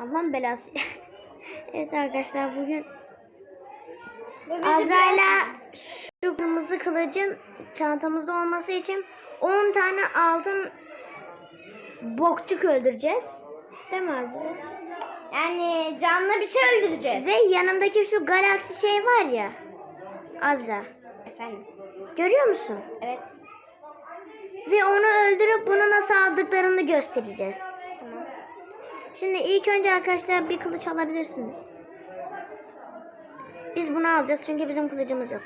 Allah'ın belası. evet arkadaşlar bugün Azra'yla şu kırmızı kılıcın çantamızda olması için 10 tane altın bokçuk öldüreceğiz. Değil mi Azra? biraz- Yani canlı bir şey öldüreceğiz. Ve yanımdaki şu galaksi şey var ya. Azra. Efendim. Görüyor musun? Evet. Ve onu öldürüp bunu nasıl aldıklarını göstereceğiz. Şimdi ilk önce arkadaşlar bir kılıç alabilirsiniz. Biz bunu alacağız çünkü bizim kılıcımız yok.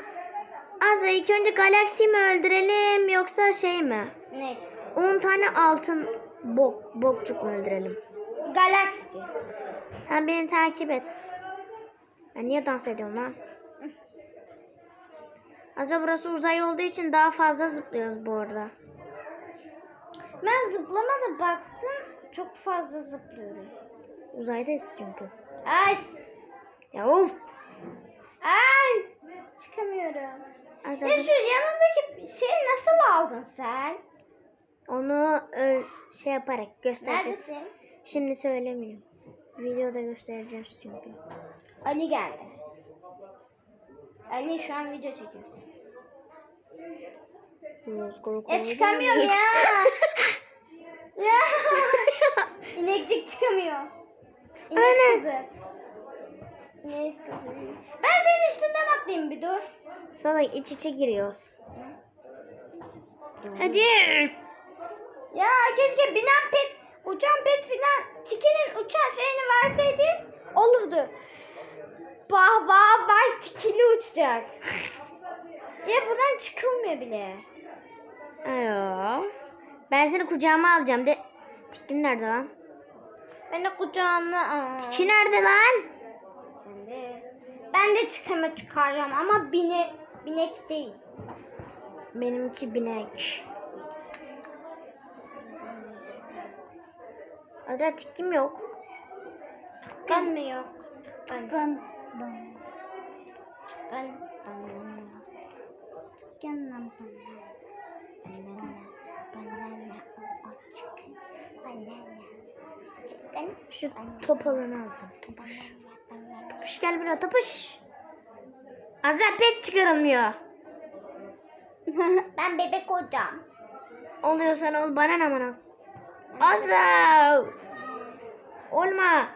Azra ilk önce galaksi mi öldürelim yoksa şey mi? Ne? 10 tane altın bok, bokçuk mu öldürelim? Galaksi. Sen beni takip et. Ben niye dans ediyorum lan? Azra burası uzay olduğu için daha fazla zıplıyoruz bu arada. Ben zıplamada baktım. Çok fazla zıplıyoruz. Uzaydayız çünkü. Ay. Ya of! Ay. Çıkamıyorum. Azra Ya şu yanındaki şeyi nasıl aldın sen? onu şey yaparak göstereceğiz. Neredesin? Şimdi söylemeyeyim. Videoda göstereceğiz çünkü. Ali geldi. Ali şu an video çekiyor. Ya çıkamıyorum ya. ya. İnekcik çıkamıyor. İnek Aynen. kızı. İnek kızı. Ben senin üstünden atlayayım bir dur. Salak iç içe giriyoruz. Hadi. Ya keşke binen pet, uçan pet filan tikinin uçan şeyini verseydin olurdu. Bah bah bah tikili uçacak. ya buradan çıkılmıyor bile. Ayo. Ben seni kucağıma alacağım de. Tikin nerede lan? Ben de kucağına... Tiki nerede lan? Ben de tikeme çıkaracağım ama bine, binek değil. Benimki binek. Ada tikim yok. Ben mi yok? Ben. Ben. Ben. Ben. Şu top alanı alacağım. Topuş. Topuş gel buraya topuş. Azra pet çıkarılmıyor. ben bebek olacağım. Oluyorsan ol bana ne bana. Azra. Olma.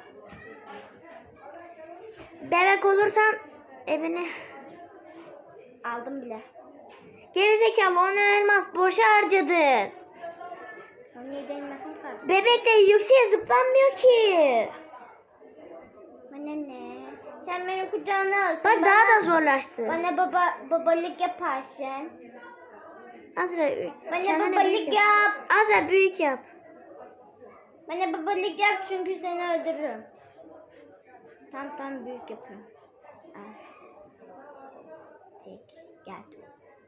Bebek olursan evini Aldım bile. gerizekalı onu elmas boşa harcadın. Niye değinmesin ki? Bebekle yükseğe zıplanmıyor ki. Bana ne? Sen beni kucağına alsın. Bak bana, daha da zorlaştı. Bana baba babalık yaparsın. Azra Bana kendine babalık büyük yap. Azra büyük yap. Bana babalık yap çünkü seni öldürürüm. Tam tam büyük yapıyorum. Al. Çek. Gel.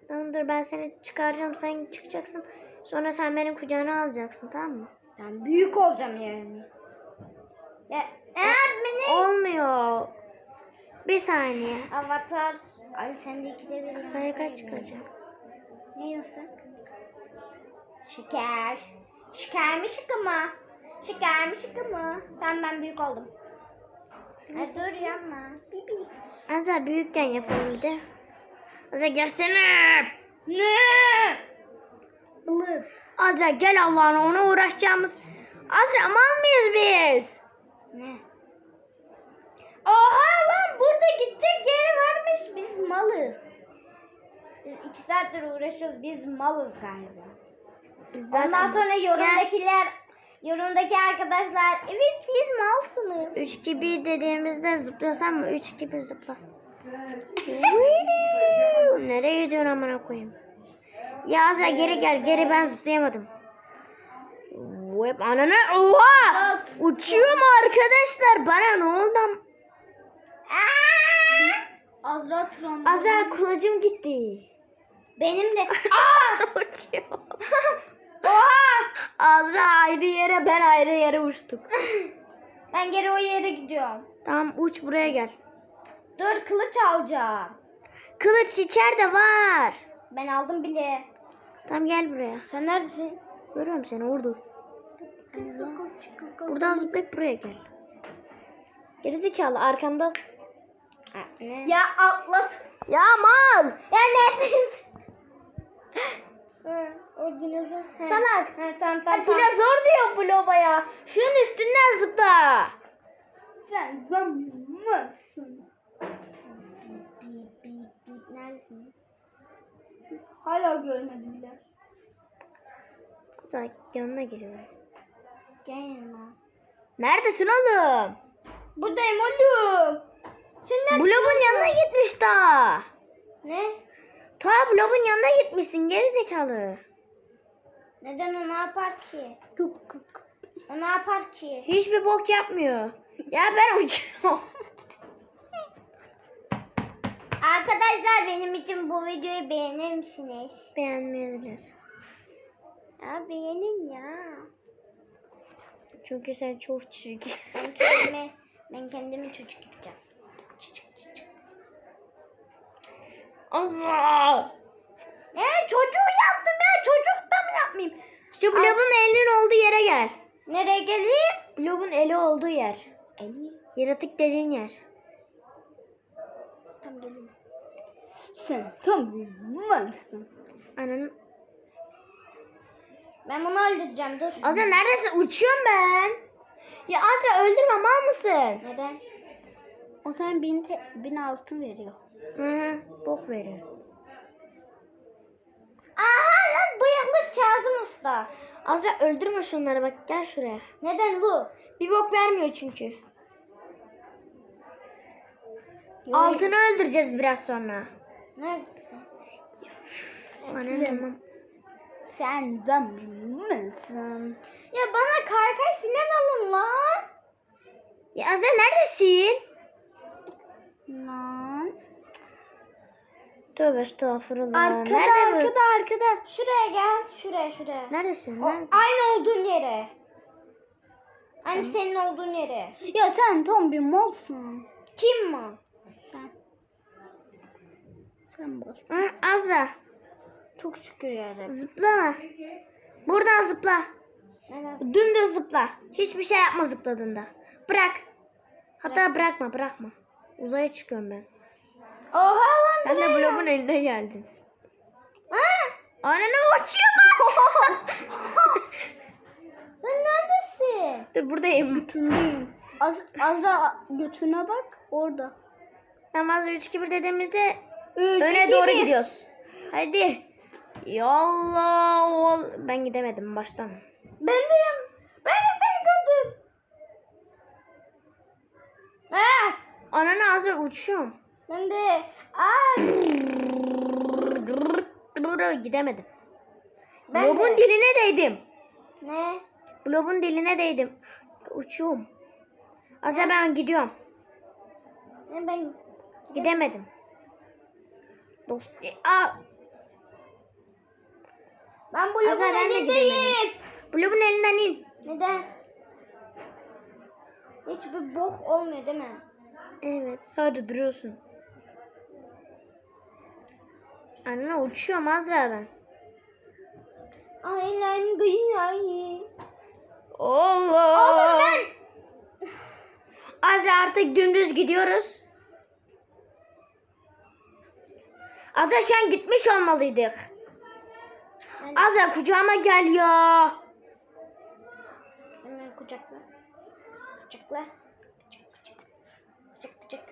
Tamam dur ben seni çıkaracağım sen çıkacaksın. Sonra sen benim kucağına alacaksın tamam mı? Ben büyük olacağım yani. Ya, ya beni. Olmuyor. Bir saniye. Avatar. Ay sen de ikide bir Harika sayılıyor. çıkacağım. Ne yiyorsun? Şeker. Şeker mi şıkı mı? Şeker mi şıkı mı? Tamam ben büyük oldum. Ha, dur yapma. Bibik. Azra büyükken yapalım bir de. Azra gelsene. Ne? Bılık. Azra gel Allah'ına ona uğraşacağımız. Azra mal mıyız biz? Ne? Oha lan burada gidecek yeri varmış. Biz malız. Biz iki saattir uğraşıyoruz. Biz malız galiba. Biz Ondan sonra yorumdakiler, yorumdaki arkadaşlar evet siz malsınız. 3 2 1 dediğimizde zıplıyorsan mı? 3 2 1 zıpla. Nereye gidiyorsun amına koyayım? Ya Azra geri gel. Geri ben zıplayamadım. Web ananı oha! Bak. Uçuyorum arkadaşlar. Bana ne oldu? Azra Tron. Azra kılıcım gitti. Benim de. Aa! Uçuyor. Oha! Azra ayrı yere ben ayrı yere uçtuk. Ben geri o yere gidiyorum. Tamam uç buraya gel. Dur kılıç alacağım. Kılıç içeride var. Ben aldım bile. Tamam gel buraya. Sen neredesin? Görüyorum seni oradasın. Buradan zıplayıp buraya gel. Gerizekalı arkanda. Ne? Ya atlas. Ya mal. Ya neredesin? Ha, o dinozor. Ha. Salak. Ha, tamam tamam. tamam. dinozor diyor Bloba ya. Şunun üstünden zıpla. Sen zammısın. Bip Hala görmedim bile. Zaten yanına giriyorum. Gel yanıma. Neredesin oğlum? Buradayım oğlum. Sen neredesin? Blob'un yanına gitmiş daha. Ne? Ta Blob'un yanına gitmişsin gerizekalı. Neden o ne yapar ki? O ne yapar ki? Hiçbir bok yapmıyor. Ya ben uçuyorum. Arkadaşlar benim için bu videoyu beğenir misiniz? Beğenmezler. Ya beğenin ya. Çünkü sen çok çirkin. Ben kendimi, ben kendimi çocuk yapacağım. Çocuk çocuk. Allah! Ne çocuğu yaptım ya çocuk da mı yapmayayım? Şu Blob'un elinin olduğu yere gel. Nereye geleyim? Blob'un eli olduğu yer. Eli. Yaratık dediğin yer. Tam geleyim. Sen tam bir malsın. Ananın. Ben bunu öldüreceğim dur. Azra neredesin? Uçuyorum ben. Ya Azra öldürme mal mısın? Neden? O sana bin, te- bin altın veriyor. Hı hı. Bok veriyor. Aha lan bıyıklı Kazım Usta. Azra öldürme şunları bak gel şuraya. Neden Lu? Bir bok vermiyor çünkü. Altını öldüreceğiz biraz sonra. Neredesin? Ananın tamam. Sen zammısın. Ya bana kaykay filan alın lan. Ya Azra neredesin? Lan. Tövbe estağfurullah. Arkada Nerede bu? arkada arkada. Şuraya gel. Şuraya şuraya. Neredesin? O, Nerede? aynı olduğun yere. Aynı senin olduğun yere. Ya sen tam bir malsın. Kim mal? Sen. Mal. Hı, Azra Çok şükür yarabbim. zıpla. Buradan zıpla. Neden? Dümdüz zıpla. Hiçbir şey yapma zıpladığında. Bırak. Hatta bırakma bırakma. Uzaya çıkıyorum ben. Oha lan Sen de blobun eline geldin. Ha? Ananı uçuyor. Lan neredesin? Dur buradayım. Götündeyim. Az, az da götüne bak orada. Namaz 3 2 1 dediğimizde Üç, öne iki, doğru bir. gidiyoruz. Hadi. Yallah. ol- Ben gidemedim baştan. Ben deyim. Ben de seni gördüm. Ha? Ananı az önce uçuyorum. Ben de. Aa. Gidemedim. Ben Blobun de. diline değdim. Ne? Blobun diline değdim. Uçuyorum. Azra ben gidiyorum. Ben? Gidemedim. Dost. Aa, Ben de elindeyim. Blobun elinden in. Neden? Hiçbir bok olmuyor değil mi? Evet sadece duruyorsun. Anne uçuyorum Azra ben. Ay lan gıyayı. Allah. Oğlum ben. Azra artık dümdüz gidiyoruz. Azra şu an gitmiş olmalıydık. Azra kucağıma gel ya. Hemen kucakla. Kucakla. Kucak kucak. Kucak kucak.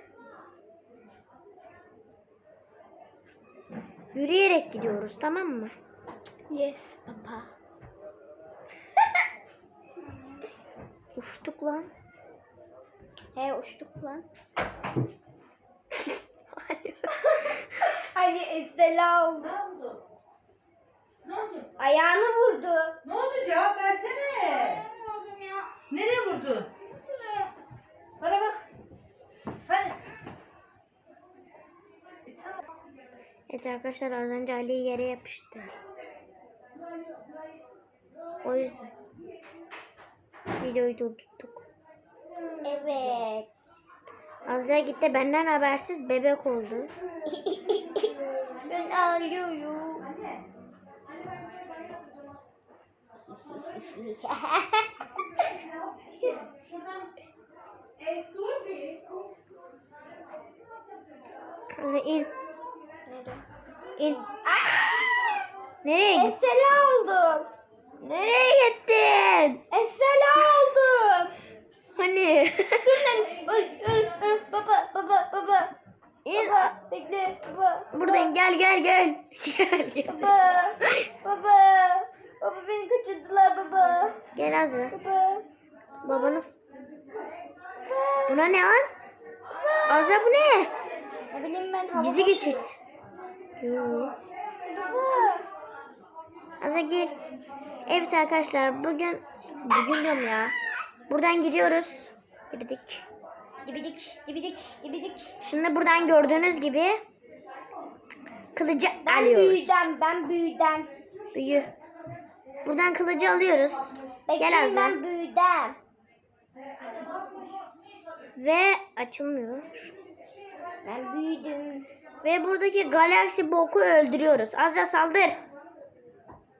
Yürüyerek gidiyoruz tamam mı? Yes papa. Uçtuk lan. He uçtuk lan. Hayır. Ali Estela oldu. Ne oldu? Ne oldu? Ayağını vurdu. Ne oldu cevap versene. vurdum ya. Nereye vurdu? Bana bak. Hani? E. Evet arkadaşlar az önce Ali yere yapıştı. O yüzden videoyu durdurduk. Evet. Azra gitti benden habersiz bebek oldu. ben ağlıyorum. İn. E, İn. Nereye gittin? Esela oldum. Nereye gittin? Esela oldum. Hani? Dur lan. Baba baba baba. Baba bekle baba. Buradayım gel gel gel. Gel gel. Baba. Baba. Baba beni kaçırdılar baba. Gel Azra. Baba. Babanız. Baba. Buna ne lan? Azra bu ne? Ne bileyim ben hava Cizi. Yoo. Baba. Azra gel. Evet arkadaşlar bugün bugün diyorum ya. Buradan gidiyoruz. Girdik. Dibidik dibidik dibidik. Şimdi buradan gördüğünüz gibi kılıcı Ben alıyoruz. büyüdüm ben büyüdüm. Büyü. Buradan kılıcı alıyoruz. Gel Bekleyin Azra. ben büyüdüm. Ve açılmıyor. Ben büyüdüm. Ve buradaki galaksi boku öldürüyoruz. Azra saldır.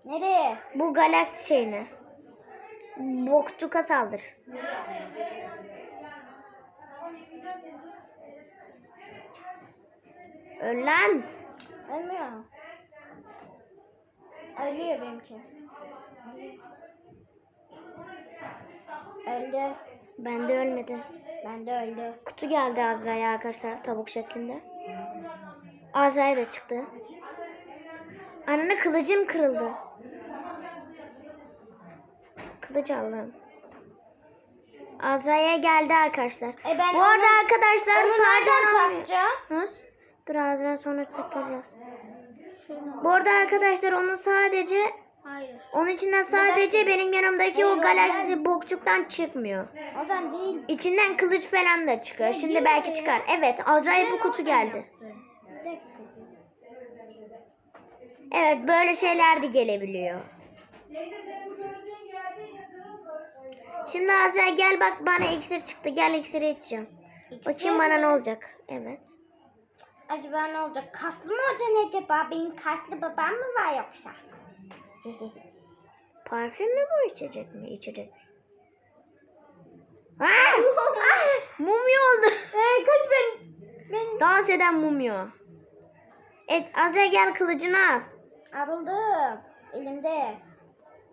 Nereye? Bu galaksi şeyine. Bokçuka saldır. Öl lan. Ölmüyor. Ölüyor benimki. Öldü. Bende ölmedi. Ben de öldü. Kutu geldi Azra'ya arkadaşlar tavuk şeklinde. Azra'ya da çıktı. Anne kılıcım kırıldı. Kılıç aldım. Azra'ya geldi arkadaşlar. E ben Bu arada onu- arkadaşlar Onu sadece nereden? Nasıl? Dur Azra sonra takacağız. Bu arada arkadaşlar onu sadece Hayır. onun içinden sadece benim yanımdaki o Hayır, galaksi oradan- bokçuktan çıkmıyor. Oradan değil. İçinden kılıç falan da çıkıyor. Şimdi belki çıkar. Evet Azra'ya bu kutu geldi. Bir. Evet böyle şeyler de gelebiliyor. Şimdi Azra gel bak bana iksir çıktı. Gel iksiri içeceğim. Bakayım bana ne olacak. Evet. Acaba ne olacak? Kaslı mı olacaksın acaba? Benim kaslı babam mı var yoksa? Parfüm mü bu içecek mi? İçecek. Aa! mumya oldu. Ee, kaç ben? Ben Dans eden mumya. Evet Azra gel kılıcını al. aldım. Elimde.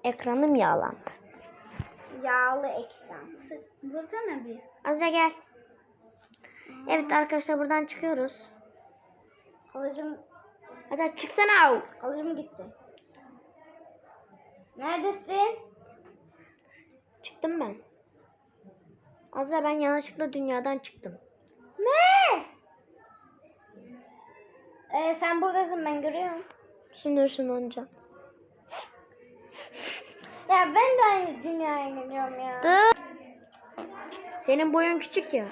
Ekranım yağlandı. Yağlı ekran. Vursana bir. Azra gel. Evet arkadaşlar buradan çıkıyoruz. Kılıcım, Hadi çıksana. kılıcım gitti. Neredesin? Çıktım ben. Azra ben yanlışlıkla dünyadan çıktım. Ne? Ee, sen buradasın ben görüyorum. Şimdi ışınlanacağım. Ya ben de aynı dünyaya geliyorum ya. Dur. Senin boyun küçük ya.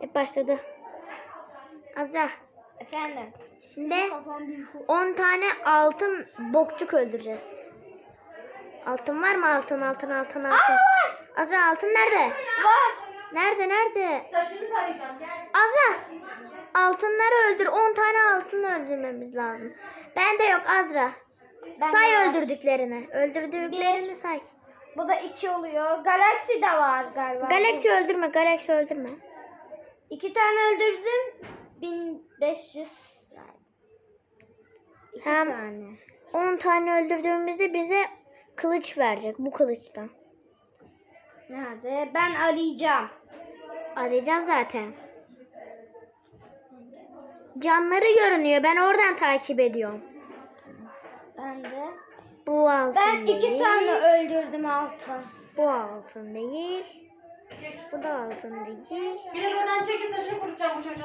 Hep başladı. Azra. Efendim. Şimdi Kafam büyük. 10 tane altın bokçuk öldüreceğiz. Altın var mı? Altın, altın, altın, altın. Azra altın nerede? Var. Nerede, nerede? Saçını tarayacağım gel. Azra. Altınları öldür. 10 tane altın öldürmemiz lazım. Bende yok Azra. Bende say var. öldürdüklerini. Öldürdüklerini say. Bu da iki oluyor. Galaxy de var galiba. Galaxy öldürme, Galaxy öldürme. İki tane öldürdüm. 1500. İki Hem- tane. 10 tane öldürdüğümüzde bize kılıç verecek bu kılıçtan. Nerede? Ben arayacağım. Arayacağız zaten. Canları görünüyor. Ben oradan takip ediyorum. Ben de. Bu altın Ben değil. iki tane öldürdüm altın. Bu altın değil. Bu da altın değil. Bilal oradan çekil saçını kurutacağım bu çocuğun.